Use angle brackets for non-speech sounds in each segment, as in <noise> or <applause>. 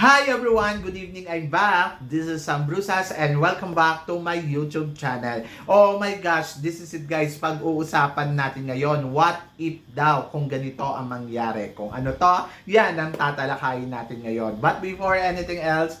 Hi everyone! Good evening! I'm back. This is Sam Brusas and welcome back to my YouTube channel. Oh my gosh, this is it guys. Pag-uusapan natin ngayon, what if daw kung ganito ang mangyari? Kung ano to, yan ang tatalakayin natin ngayon. But before anything else,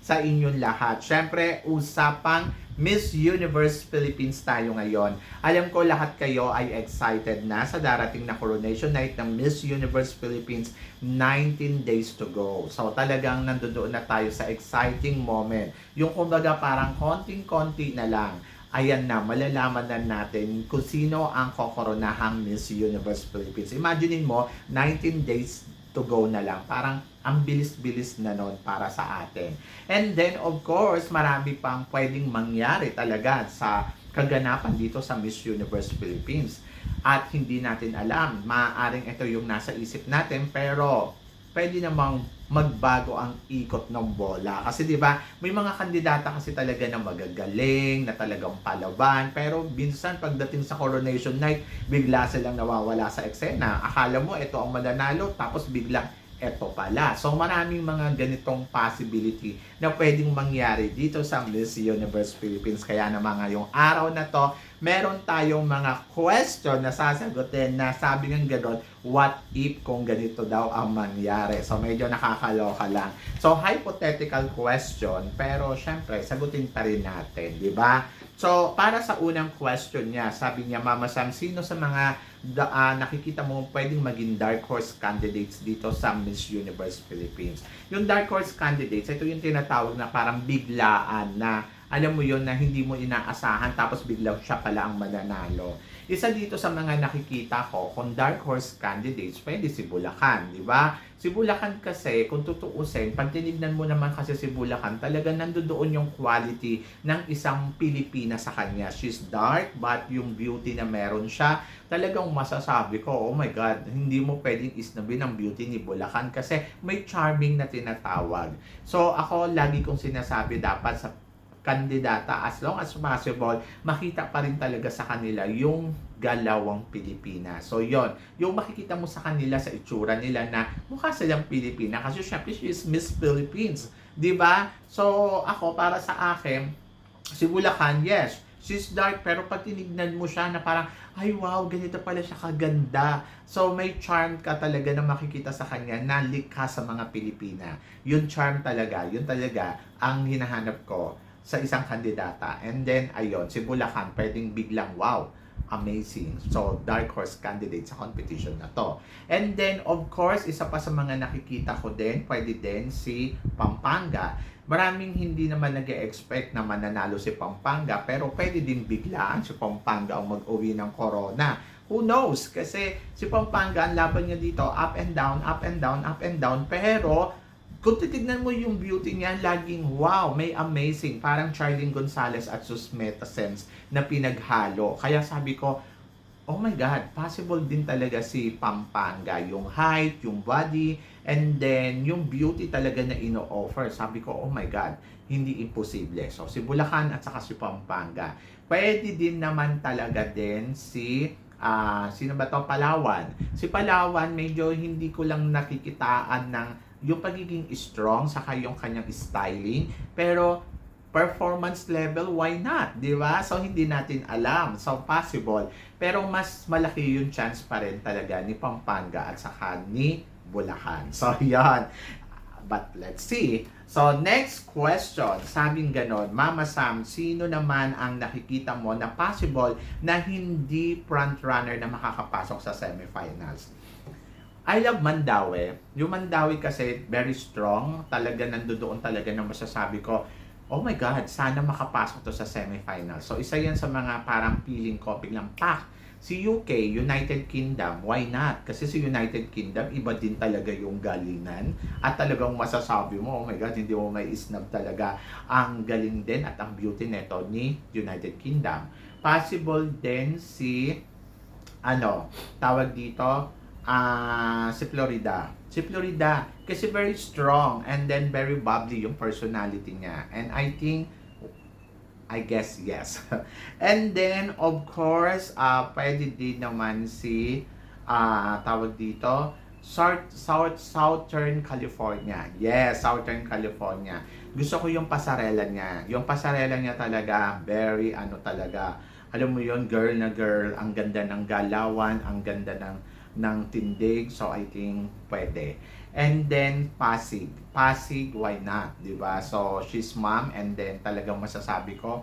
sa inyong lahat. Syempre, usapang Miss Universe Philippines tayo ngayon. Alam ko lahat kayo ay excited na sa darating na coronation night ng Miss Universe Philippines 19 days to go. So talagang nandoon na tayo sa exciting moment. Yung kumbaga parang konting-konti na lang. Ayan na, malalaman na natin kung sino ang kokoronahang Miss Universe Philippines. Imaginein mo, 19 days to go na lang. Parang ang bilis-bilis na nun para sa atin. And then, of course, marami pang pwedeng mangyari talaga sa kaganapan dito sa Miss Universe Philippines. At hindi natin alam, maaaring ito yung nasa isip natin, pero pwede namang magbago ang ikot ng bola. Kasi 'di ba, may mga kandidata kasi talaga na magagaling, na talagang palaban, pero minsan pagdating sa coronation night, bigla silang nawawala sa eksena. Akala mo ito ang mananalo, tapos biglang eto pala. So maraming mga ganitong possibility na pwedeng mangyari dito sa Miss Universe Philippines. Kaya naman ngayong araw na to, meron tayong mga question na sasagutin na sabi ng gano'n, what if kung ganito daw ang mangyari? So medyo nakakaloka lang. So hypothetical question, pero syempre sagutin pa rin natin, di ba? So para sa unang question niya, sabi niya, Mama Sam, sino sa mga da, ah, nakikita mo pwedeng maging dark horse candidates dito sa Miss Universe Philippines? Yung dark horse candidates, ito yung tinatawag na parang biglaan na alam mo yon na hindi mo inaasahan tapos biglang siya pala ang mananalo. Isa dito sa mga nakikita ko, kung dark horse candidates, pwede si Bulacan, di ba? Si Bulacan kasi, kung tutuusin, pag tinignan mo naman kasi si Bulacan, talaga nandoon yung quality ng isang Pilipina sa kanya. She's dark, but yung beauty na meron siya, talagang masasabi ko, oh my God, hindi mo pwedeng isnabin ang beauty ni Bulacan kasi may charming na tinatawag. So ako, lagi kong sinasabi dapat sa kandidata as long as possible makita pa rin talaga sa kanila yung galawang Pilipina. So yon yung makikita mo sa kanila sa itsura nila na mukha silang Pilipina kasi syempre she is Miss Philippines, 'di ba? So ako para sa akin si Bulacan, yes, she's dark pero pag tinignan mo siya na parang ay wow, ganito pala siya kaganda. So may charm ka talaga na makikita sa kanya na likha sa mga Pilipina. Yun charm talaga, yun talaga ang hinahanap ko sa isang kandidata. And then, ayun, si Bulacan, pwedeng biglang, wow, amazing. So, dark horse candidate sa competition na to. And then, of course, isa pa sa mga nakikita ko din, pwede din si Pampanga. Maraming hindi naman nag expect na mananalo si Pampanga, pero pwede din biglaan si Pampanga ang mag-uwi ng corona. Who knows? Kasi si Pampanga, ang laban niya dito, up and down, up and down, up and down, pero kung titignan mo yung beauty niya, laging wow, may amazing. Parang Charlene Gonzalez at Susmeta Sense na pinaghalo. Kaya sabi ko, oh my God, possible din talaga si Pampanga. Yung height, yung body, and then yung beauty talaga na ino-offer. Sabi ko, oh my God, hindi imposible. So, si Bulacan at saka si Pampanga. Pwede din naman talaga din si ah sino ba to? Palawan. Si Palawan, medyo hindi ko lang nakikitaan ng yung pagiging strong saka yung kanyang styling. Pero performance level why not? Di ba? So hindi natin alam. So possible. Pero mas malaki yung chance pa rin talaga ni Pampanga at saka ni Bulacan. So <laughs> yan but let's see. So next question. Sabing ganon Mama Sam sino naman ang nakikita mo na possible na hindi front runner na makakapasok sa semifinals I love Mandawi. Yung Mandawi kasi very strong. Talaga nandoon talaga na masasabi ko, oh my God, sana makapasok to sa semifinal. So isa yan sa mga parang feeling ko, biglang pak, Si UK, United Kingdom, why not? Kasi sa United Kingdom, iba din talaga yung galingan. At talagang masasabi mo, oh my God, hindi mo may isnab talaga ang galing din at ang beauty neto ni United Kingdom. Possible din si, ano, tawag dito, ah si Florida. Si Florida, kasi very strong and then very bubbly yung personality niya. And I think, I guess yes. <laughs> and then, of course, uh, pwede din naman si, ah tawag dito, South, South, Southern California. Yes, Southern California. Gusto ko yung pasarela niya. Yung pasarela niya talaga, very ano talaga. Alam mo yon girl na girl, ang ganda ng galawan, ang ganda ng ng tindig. So, I think pwede. And then, Pasig. Pasig, why not? ba So, she's mom and then talagang masasabi ko,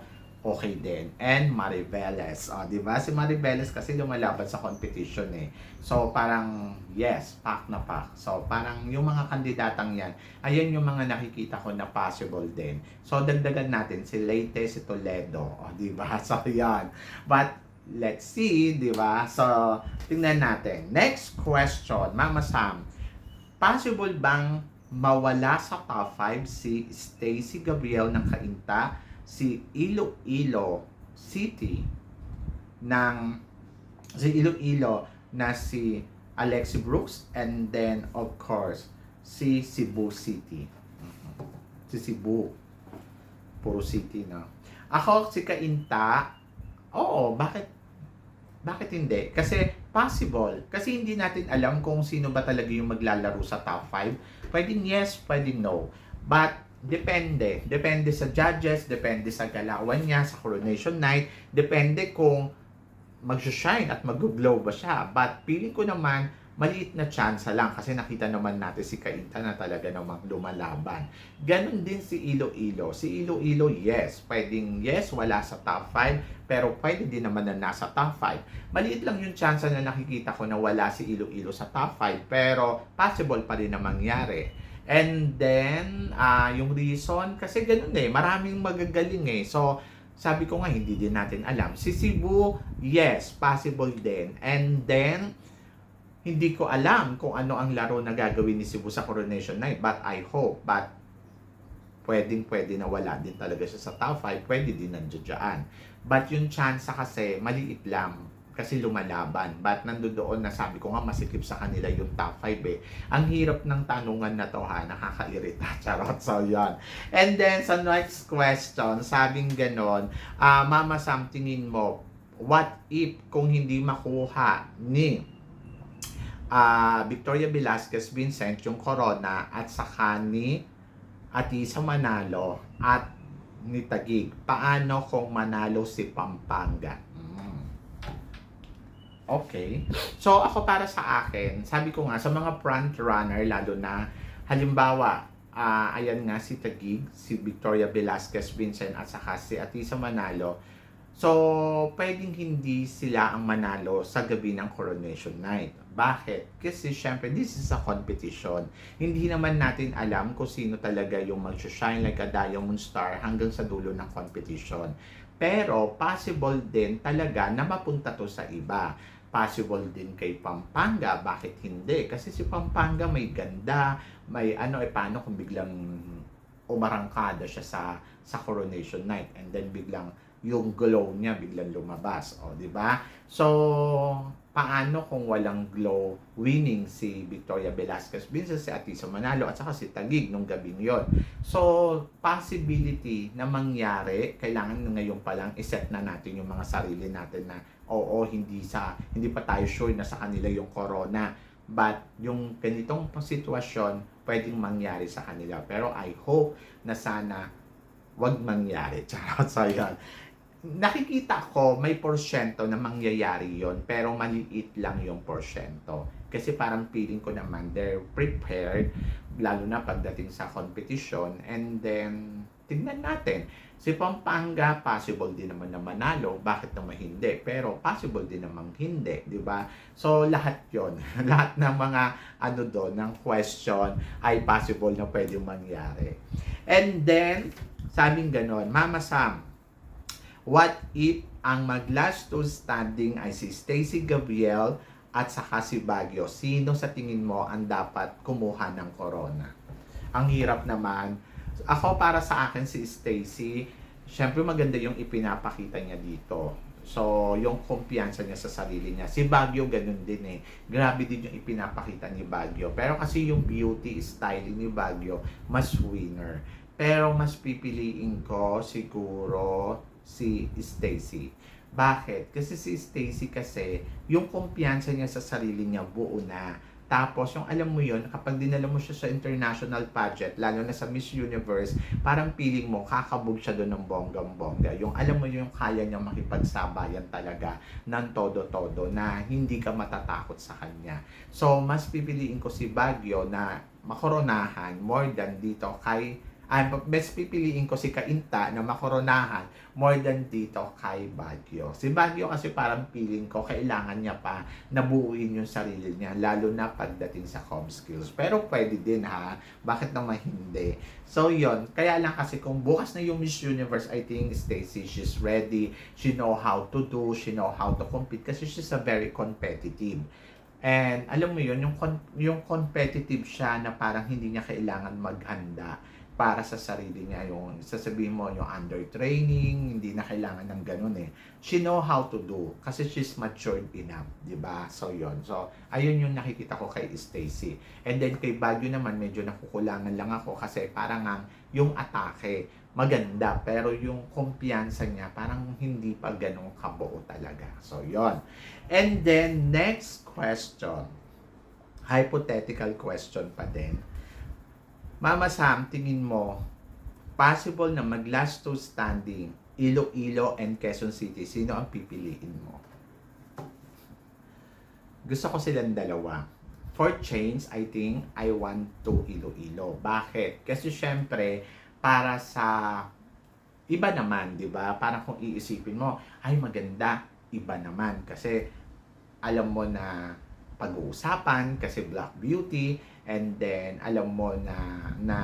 okay din. And Mariveles. O, di ba? Si Mariveles kasi lumalaban sa competition eh. So, parang, yes, pack na pack. So, parang yung mga kandidatang yan, ayan yung mga nakikita ko na possible din. So, dagdagan natin si Leyte, si Toledo. O, di ba? <laughs> So, yan. But, let's see, di ba? So, tingnan natin. Next question, Mama Sam. Possible bang mawala sa top 5 si Stacy Gabriel ng Kainta, si Iloilo City ng si Iloilo na si Alexi Brooks and then of course si Cebu City. Si Cebu. Puro city na. Ako si Kainta, oo, bakit bakit hindi? Kasi possible. Kasi hindi natin alam kung sino ba talaga yung maglalaro sa top 5. Pwedeng yes, pwedeng no. But depende. Depende sa judges, depende sa galawan niya, sa coronation night. Depende kung mag-shine at mag-glow ba siya. But feeling ko naman, maliit na chance lang kasi nakita naman natin si Kainta na talaga namang lumalaban. Ganon din si Iloilo. Si Iloilo, yes. Pwedeng yes, wala sa top 5, pero pwede din naman na nasa top 5. Maliit lang yung chance na nakikita ko na wala si Iloilo sa top 5, pero possible pa rin na mangyari. And then, ah yung reason, kasi ganun eh, maraming magagaling eh. So, sabi ko nga, hindi din natin alam. Si Cebu, yes, possible din. And then, hindi ko alam kung ano ang laro na gagawin ni Cebu sa Coronation Night. But I hope. But pwedeng pwede na wala din talaga siya sa top 5. Pwede din nandiyan dyan. But yung chance kasi, maliit lang. Kasi lumalaban. But nandoon na sabi ko nga, masikip sa kanila yung top 5 eh. Ang hirap ng tanungan na to ha. Nakakairita. <laughs> Charot. So, yan. And then, sa next question, sabing ganon, ah Mama Sam, tingin mo, what if kung hindi makuha ni ah Victoria Velasquez Vincent yung corona at saka ni Atisa Manalo at ni Tagig. Paano kung manalo si Pampanga? Mm. Okay. So ako para sa akin, sabi ko nga sa mga front runner lalo na halimbawa ah ayan nga si Tagig, si Victoria Velasquez Vincent at saka si Atisa Manalo. So, pwedeng hindi sila ang manalo sa gabi ng coronation night. Bakit? Kasi syempre, this is a competition. Hindi naman natin alam kung sino talaga yung mag-shine like a diamond star hanggang sa dulo ng competition. Pero, possible din talaga na mapunta to sa iba. Possible din kay Pampanga. Bakit hindi? Kasi si Pampanga may ganda, may ano, eh paano kung biglang umarangkada siya sa sa coronation night and then biglang yung glow niya biglang lumabas, o di ba? So, paano kung walang glow winning si Victoria Velasquez Vincent, si Atisa Manalo at saka si Tagig nung gabing yon. So, possibility na mangyari, kailangan ngayon pa lang iset na natin yung mga sarili natin na oo, hindi sa hindi pa tayo sure na sa kanila yung corona. But yung ganitong sitwasyon pwedeng mangyari sa kanila. Pero I hope na sana wag mangyari. <laughs> Charot sa yan nakikita ko may porsyento na mangyayari yon pero maliit lang yung porsyento. Kasi parang feeling ko naman they're prepared lalo na pagdating sa competition and then tignan natin. Si Pampanga, possible din naman na manalo. Bakit naman hindi? Pero possible din naman hindi, di ba? So, lahat yon <laughs> lahat ng mga ano doon, ng question ay possible na pwede mangyari. And then, sabing ganon, Mama Sam, what if ang mag-last two standing ay si Stacy Gabriel at saka si Baguio. Sino sa tingin mo ang dapat kumuha ng corona? Ang hirap naman. Ako para sa akin si Stacy, syempre maganda yung ipinapakita niya dito. So, yung kumpiyansa niya sa sarili niya. Si Baguio ganun din eh. Grabe din yung ipinapakita ni Baguio. Pero kasi yung beauty style ni Baguio, mas winner. Pero mas pipiliin ko siguro si Stacy. Bakit? Kasi si Stacy kasi, yung kumpiyansa niya sa sarili niya buo na. Tapos, yung alam mo yun, kapag dinala mo siya sa international pageant, lalo na sa Miss Universe, parang feeling mo, kakabog siya doon ng bonggang-bongga. Yung alam mo yung kaya niya makipagsabayan talaga ng todo-todo na hindi ka matatakot sa kanya. So, mas pipiliin ko si Baguio na makoronahan more than dito kay ay best pipiliin ko si Kainta na makoronahan more than dito kay Baguio. Si Baguio kasi parang feeling ko kailangan niya pa nabuuin yung sarili niya lalo na pagdating sa com skills. Pero pwede din ha. Bakit naman hindi? So yon kaya lang kasi kung bukas na yung Miss Universe, I think Stacy she's ready. She know how to do, she know how to compete kasi she's a very competitive. And alam mo yun, yung, yung competitive siya na parang hindi niya kailangan maghanda para sa sarili niya yung sasabihin mo yung under training hindi na kailangan ng ganun eh. She know how to do kasi she's matured enough di ba? So yon so ayun yung nakikita ko kay Stacy. And then kay Baguio naman medyo nakukulangan lang ako kasi parang nga yung atake maganda. Pero yung kumpiyansa niya parang hindi pa ganun kabuo talaga. So yon and then next question. Hypothetical question pa din Mama Sam, tingin mo, possible na mag-last two standing, Iloilo and Quezon City, sino ang pipiliin mo? Gusto ko silang dalawa. For change, I think I want to Iloilo. Bakit? Kasi syempre, para sa iba naman, di ba? Parang kung iisipin mo, ay maganda, iba naman. Kasi alam mo na pag-uusapan kasi Black Beauty and then alam mo na na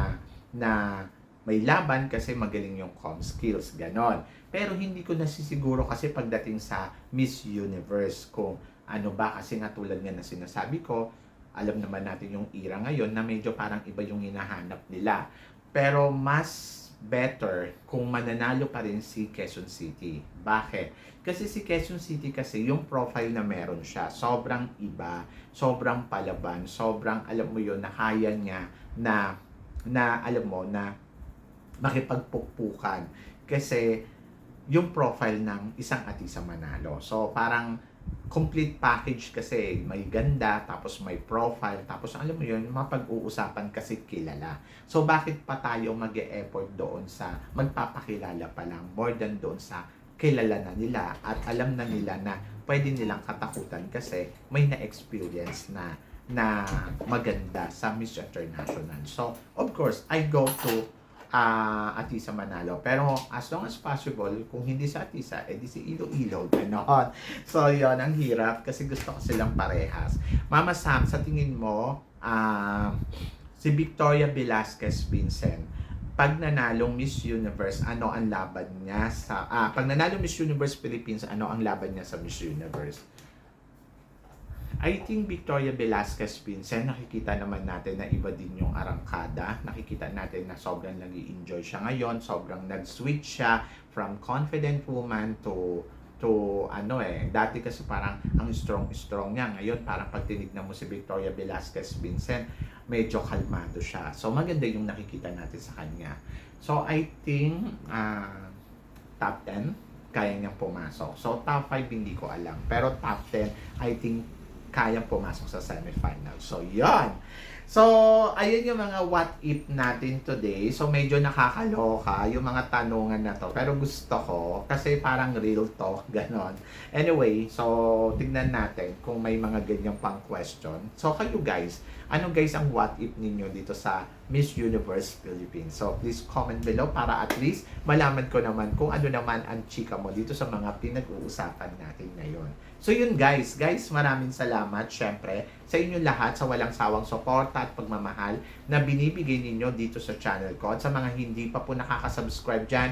na may laban kasi magaling yung com skills ganon. Pero hindi ko nasisiguro kasi pagdating sa Miss Universe kung ano ba kasi nga tulad nga na sinasabi ko, alam naman natin yung era ngayon na medyo parang iba yung hinahanap nila. Pero mas better kung mananalo pa rin si Quezon City. Bakit? Kasi si Quezon City kasi yung profile na meron siya, sobrang iba, sobrang palaban, sobrang alam mo yon na kaya niya na na alam mo na makipagpukpukan kasi yung profile ng isang atisa manalo. So parang complete package kasi may ganda, tapos may profile, tapos alam mo yun, mapag-uusapan kasi kilala. So bakit pa tayo mag effort doon sa magpapakilala pa lang more than doon sa kilala na nila at alam na nila na pwede nilang katakutan kasi may na-experience na na maganda sa Miss International. So, of course, I go to uh, Atisa Manalo. Pero as long as possible, kung hindi sa Atisa, edi si Iloilo, ganon. So, yon ang hirap kasi gusto ko silang parehas. Mama Sam, sa tingin mo, uh, si Victoria Velasquez Vincent, pag nanalong Miss Universe, ano ang laban niya sa... Ah, pag nanalong Miss Universe Philippines, ano ang laban niya sa Miss Universe? I think Victoria Velasquez Vincent, nakikita naman natin na iba din yung arangkada. Nakikita natin na sobrang nag enjoy siya ngayon, sobrang nag-switch siya from confident woman to to ano eh, dati kasi parang ang strong-strong niya. Ngayon, parang pag tinignan mo si Victoria Velasquez Vincent, medyo kalmado siya. So, maganda yung nakikita natin sa kanya. So, I think, uh, top 10, kaya niyang pumasok. So, top 5, hindi ko alam. Pero top 10, I think, kayang pumasok sa semifinal. So, yon So, ayun yung mga what if natin today. So, medyo nakakaloka yung mga tanungan na to. Pero gusto ko, kasi parang real talk, <laughs> ganon. Anyway, so, tignan natin kung may mga ganyan pang question. So, kayo guys, ano guys ang what if ninyo dito sa Miss Universe Philippines? So, please comment below para at least malaman ko naman kung ano naman ang chika mo dito sa mga pinag-uusapan natin ngayon. So yun guys, guys maraming salamat syempre sa inyo lahat sa walang sawang suporta at pagmamahal na binibigay ninyo dito sa channel ko. At sa mga hindi pa po nakaka-subscribe dyan,